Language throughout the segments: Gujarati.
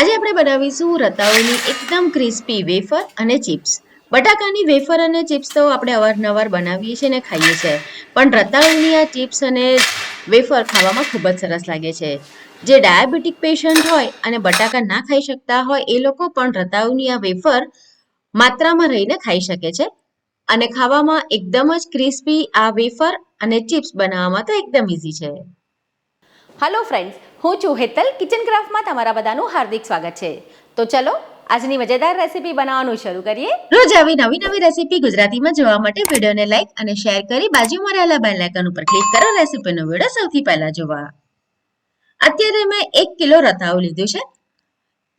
આજે આપણે બનાવીશું રતાઓની એકદમ ક્રિસ્પી વેફર અને ચિપ્સ બટાકાની વેફર અને ચિપ્સ તો આપણે અવારનવાર બનાવીએ છીએ અને ખાઈએ છીએ. પણ રતાઓની આ ચિપ્સ અને વેફર ખાવામાં ખૂબ જ સરસ લાગે છે. જે ડાયાબિટીક પેશન્ટ હોય અને બટાકા ના ખાઈ શકતા હોય, એ લોકો પણ રતાઓની આ વેફર માત્રામાં રહીને ખાઈ શકે છે. અને ખાવામાં એકદમ જ ક્રિસ્પી આ વેફર અને ચિપ્સ બનાવવામાં તો એકદમ ઇઝી છે. હલો ફ્રેન્ડ્સ હું છું હેતલ કિચન ક્રાફ્ટમાં તમારા બધાનું હાર્દિક સ્વાગત છે. તો ચલો, આજની મજેદાર રેસીપી બનાવવાનું શરૂ કરીએ. રોજ આવી નવી નવી રેસીપી ગુજરાતીમાં જોવા માટે વિડીયોને લાઈક અને શેર કરી બાજુમાં રહેલા બેલ આઇકન ઉપર ક્લિક કરો રેસીપીનો વીડિયો સૌથી પહેલા જોવા. અત્યારે મેં એક કિલો રતાળુ લીધું છે.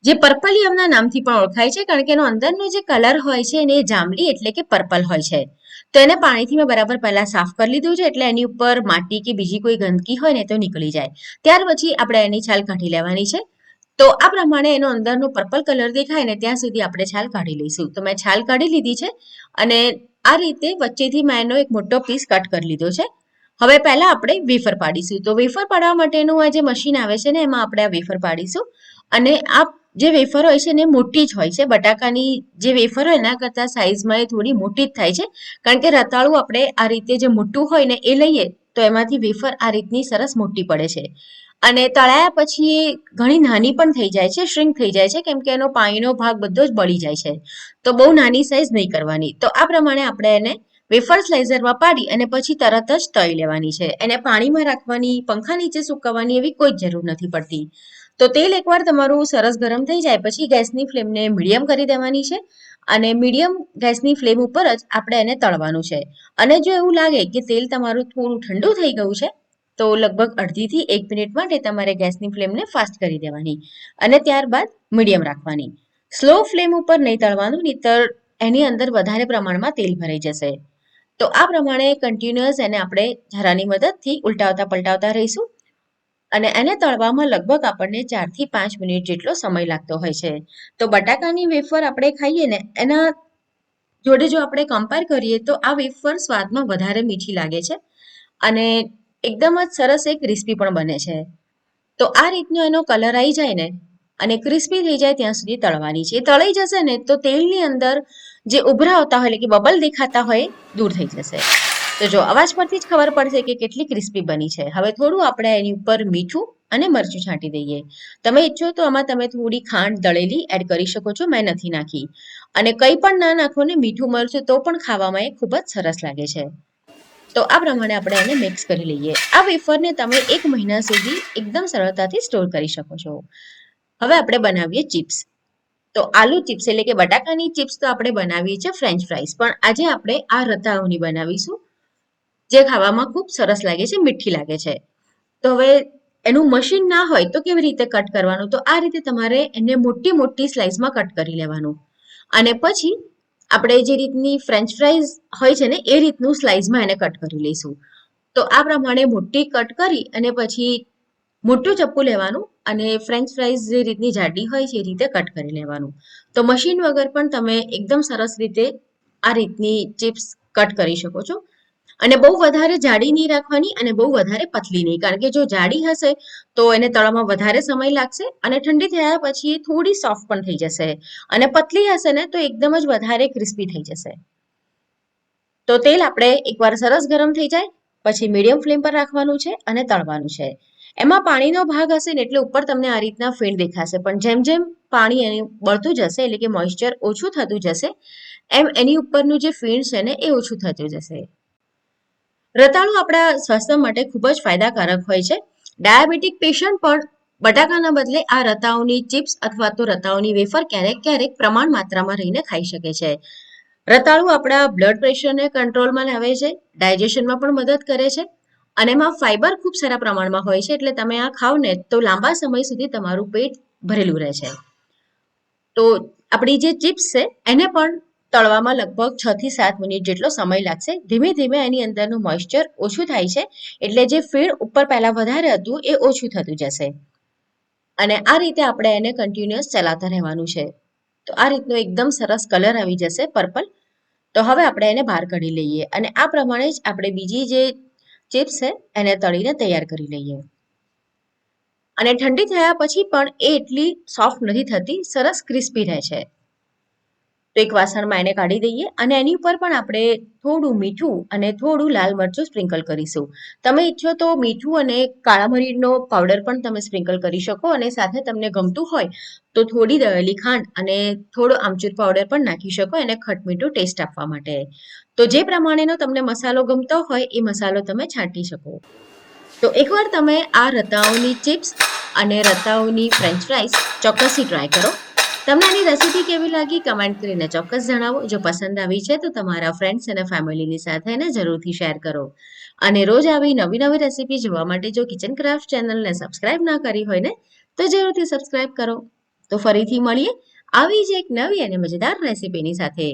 જે પર્પલિયમના નામથી પણ ઓળખાય છે, કારણ કે એનો અંદરનો જે કલર હોય છે એને જાંબલી એટલે કે પર્પલ હોય છે. તો એને પાણીથી મેં બરાબર પહેલા સાફ કરી લીધું છે, એટલે એની ઉપર માટી કે બીજી કોઈ ગંદકી હોય ને તો નીકળી જાય. ત્યાર પછી આપણે એની છાલ કાઢી લેવાની છે. તો આ પ્રમાણે એનો અંદરનો પર્પલ કલર દેખાય ને ત્યાં સુધી આપણે છાલ કાઢી લઈશું. તો મેં છાલ કાઢી લીધી છે અને આ રીતે વચ્ચેથી મેં એનો એક મોટો પીસ કટ કરી લીધો છે. હવે પહેલા આપણે વેફર પાડીશું. તો વેફર પાડવા માટેનું આ જે મશીન આવે છે ને, એમાં આપણે આ વેફર પાડીશું અને આ જે વેફર હોય છે ને મોટી જ હોય છે. બટાકાની જે વેફર હોય એના કરતાં સાઇઝમાં એ થોડી મોટી જ થાય છે. કારણ કે રતાળું આપણે આ રીતે જે મોટું હોય ને એ લઈએ તો એમાંથી વેફર આ રીતની સરસ મોટી પડે છે. અને તળાયા પછી એ ઘણી નાની પણ થઈ જાય છે શ્રિંક થઈ જાય છે, કેમ કે એનો પાણીનો ભાગ બધો જ બળી જાય છે. તો બહુ નાની સાઇઝ નહીં કરવાની. તો આ પ્રમાણે આપણે એને વેફર સ્લાઇઝરમાં પાડી અને પછી તરત જ તળી લેવાની છે. એને પાણીમાં રાખવાની, પંખા નીચે સુકવવાની એવી કોઈ જ જરૂર નથી પડતી. તો તેલ એકવાર તમારું સરસ ગરમ થઈ જાય, પછી ગેસની ફ્લેમને મીડિયમ કરી દેવાની છે અને મીડિયમ ગેસની ફ્લેમ ઉપર જ આપણે એને તળવાનું છે. અને જો એવું લાગે કે તેલ તમારું થોડું ઠંડુ થઈ ગયું છે, તો લગભગ અડધીથી એક મિનિટ માટે તમારે ગેસની ફ્લેમને ફાસ્ટ કરી દેવાની અને ત્યારબાદ મીડિયમ રાખવાની. સ્લો ફ્લેમ ઉપર નહીં તળવાનું, નહીતર એની અંદર વધારે પ્રમાણમાં તેલ ભરાઈ જશે. તો આ પ્રમાણે કન્ટિન્યુઅસ એને આપણે જરાની મદદથી ઉલટાવતા પલટાવતા રહીશું. અને એને તળવામાં લગભગ આપણને ચારથી પાંચ મિનિટ જેટલો સમય લાગતો હોય છે. તો બટાકાની વેફર આપણે ખાઈએ ને, એના જોડે જો આપણે કમ્પેર કરીએ તો આ વેફર સ્વાદમાં વધારે મીઠી લાગે છે અને એકદમ જ સરસ એ ક્રિસ્પી પણ બને છે. તો આ રીતનો એનો કલર આવી જાય ને, અને ક્રિસ્પી થઈ જાય ત્યાં સુધી તળવાની છે. એ તળાઈ જશે ને, તો તેલની અંદર જે ઉભરા આવતા હોય, એટલે કે બબલ દેખાતા હોય દૂર થઈ જશે. તો જો, અવાજ પરથી જ ખબર પડશે કે કેટલી ક્રિસ્પી બની છે. હવે થોડું આપણે એની ઉપર મીઠું અને મરચું છાંટી દઈએ. તમે ઈચ્છો તો આમાં તમે થોડી ખાંડ દળેલી એડ કરી શકો છો, મેં નથી નાખી. અને કંઈ પણ ના નાખો ને મીઠું મરચું તો પણ ખાવામાં એ ખૂબ જ સરસ લાગે છે. તો આ પ્રમાણે આપણે એને મિક્સ કરી લઈએ. આ વેફરને તમે એક મહિના સુધી એકદમ સરળતાથી સ્ટોર કરી શકો છો. હવે આપણે બનાવીએ ચિપ્સ તો આલુ ચિપ્સ એટલે કે બટાકાની ચિપ્સ તો આપણે બનાવીએ છીએ ફ્રેન્ચ ફ્રાઈસ પણ આજે આપણે આ રતાઓની બનાવીશું. જે ખાવામાં ખૂબ સરસ લાગે છે, મીઠી લાગે છે. તો હવે એનું મશીન ના હોય તો કેવી રીતે કટ કરવાનું? તો આ રીતે તમારે એને મોટી મોટી સ્લાઇસમાં કટ કરી લેવાનું. અને પછી આપણે જે રીતની ફ્રેન્ચ ફ્રાઈઝ હોય છે ને, એ રીતનું સ્લાઇસમાં એને કટ કરી લઈશું. તો આ પ્રમાણે મોટી કટ કરી અને પછી મોટું ચપ્પુ લેવાનું અને ફ્રેન્ચ ફ્રાઈઝ જે રીતની જાડી હોય છે, એ રીતે કટ કરી લેવાનું. તો મશીન વગર પણ તમે એકદમ સરસ રીતે આ રીતની ચિપ્સ કટ કરી શકો છો. અને બહુ વધારે જાડી નહીં રાખવાની અને બહુ વધારે પતલી નહીં. કારણ કે જો જાડી હશે તો એને તળવામાં વધારે સમય લાગશે અને ઠંડી થયા પછી એ થોડી સોફ્ટ પણ થઈ જશે. અને પતલી હશે ને તો એકદમ જ વધારે ક્રિસ્પી થઈ જશે. તો તેલ આપણે એકવાર સરસ ગરમ થઈ જાય, પછી મીડિયમ ફ્લેમ પર રાખવાનું છે અને તળવાનું છે. એમાં પાણીનો ભાગ હશે ને એટલે ઉપર તમને આ રીતના ફીણ દેખાશે. પણ જેમ જેમ પાણી એને બળતું જશે એટલે કે મોઇશ્ચર ઓછું થતું જશે, એમ એની ઉપરનું જે ફીણ છે ને એ ઓછું થતું જશે. રતાળુ આપણા સ્વાસ્થ્ય માટે ખૂબ જ ફાયદાકારક હોય છે. ડાયાબિટીક પેશન્ટ પણ બટાકાના બદલે આ રતાઓની ચિપ્સ અથવા તો રતાઓની વેફર ક્યારેક ક્યારેક પ્રમાણ માત્રામાં રહીને ખાઈ શકે છે. રતાળુ આપણા બ્લડ પ્રેશરને કંટ્રોલમાં લાવે છે, ડાયજેશનમાં પણ મદદ કરે છે અને એમાં ફાઇબર ખૂબ સારા પ્રમાણમાં હોય છે એટલે તમે આ ખાવ ને તો લાંબા સમય સુધી તમારું પેટ ભરેલું રહે છે. તો આપણી જે ચિપ્સ છે, એને પણ તળવામાં લગભગ છ થી સાત મિનિટ જેટલો સમય લાગશે. ધીમે ધીમે એની અંદરનું મોઇશ્ચર ઓછું થાય છે, એટલે જે ફીણ ઉપર પહેલા વધારે હતું એ ઓછું થતું જશે. અને આ રીતે આપણે એને કન્ટિન્યુઅસ ચલાવતા રહેવાનું છે. તો આ રીતનો એકદમ સરસ કલર આવી જશે પર્પલ તો હવે આપણે એને બહાર કાઢી લઈએ અને આ પ્રમાણે જ આપણે બીજી જે ચિપ્સ છે એને તળીને તૈયાર કરી લઈએ. અને ઠંડી થયા પછી પણ એ એટલી સોફ્ટ નથી થતી, સરસ ક્રિસ્પી રહે છે. તો એક વાસણમાં એને કાઢી દઈએ અને એની ઉપર પણ આપણે થોડું મીઠું અને થોડું લાલ મરચું સ્પ્રિંકલ કરીશું. તમે ઈચ્છો તો મીઠું અને કાળા મરીનો પાવડર પણ તમે સ્પ્રિંકલ કરી શકો અને સાથે તમને ગમતું હોય તો થોડી દળેલી ખાંડ અને થોડો આમચૂર પાવડર પણ નાખી શકો એને ખટમીઠું ટેસ્ટ આપવા માટે. તો જે પ્રમાણેનો તમને મસાલો ગમતો હોય એ મસાલો તમે છાંટી શકો. તો એકવાર તમે આ રતાઓની ચિપ્સ અને રતાઓની ફ્રેન્ચ ફ્રાઈસ ચોક્કસથી ટ્રાય કરો. તમને આની રેસીપી કેવી લાગી? કમેન્ટ કરીને ચોક્કસ જણાવો. જો પસંદ આવી છે, તો તમારા ફ્રેન્ડ્સ અને ફેમિલીની સાથે એને જરૂરથી શેર કરો. અને રોજ આવી નવી નવી રેસીપી જોવા માટે જો કિચન ક્રાફ્ટ ચેનલને સબસ્ક્રાઇબ ના કરી હોય ને, તો જરૂરથી સબસ્ક્રાઇબ કરો. તો ફરીથી મળીએ આવી જ એક નવી અને મજેદાર રેસીપીની સાથે.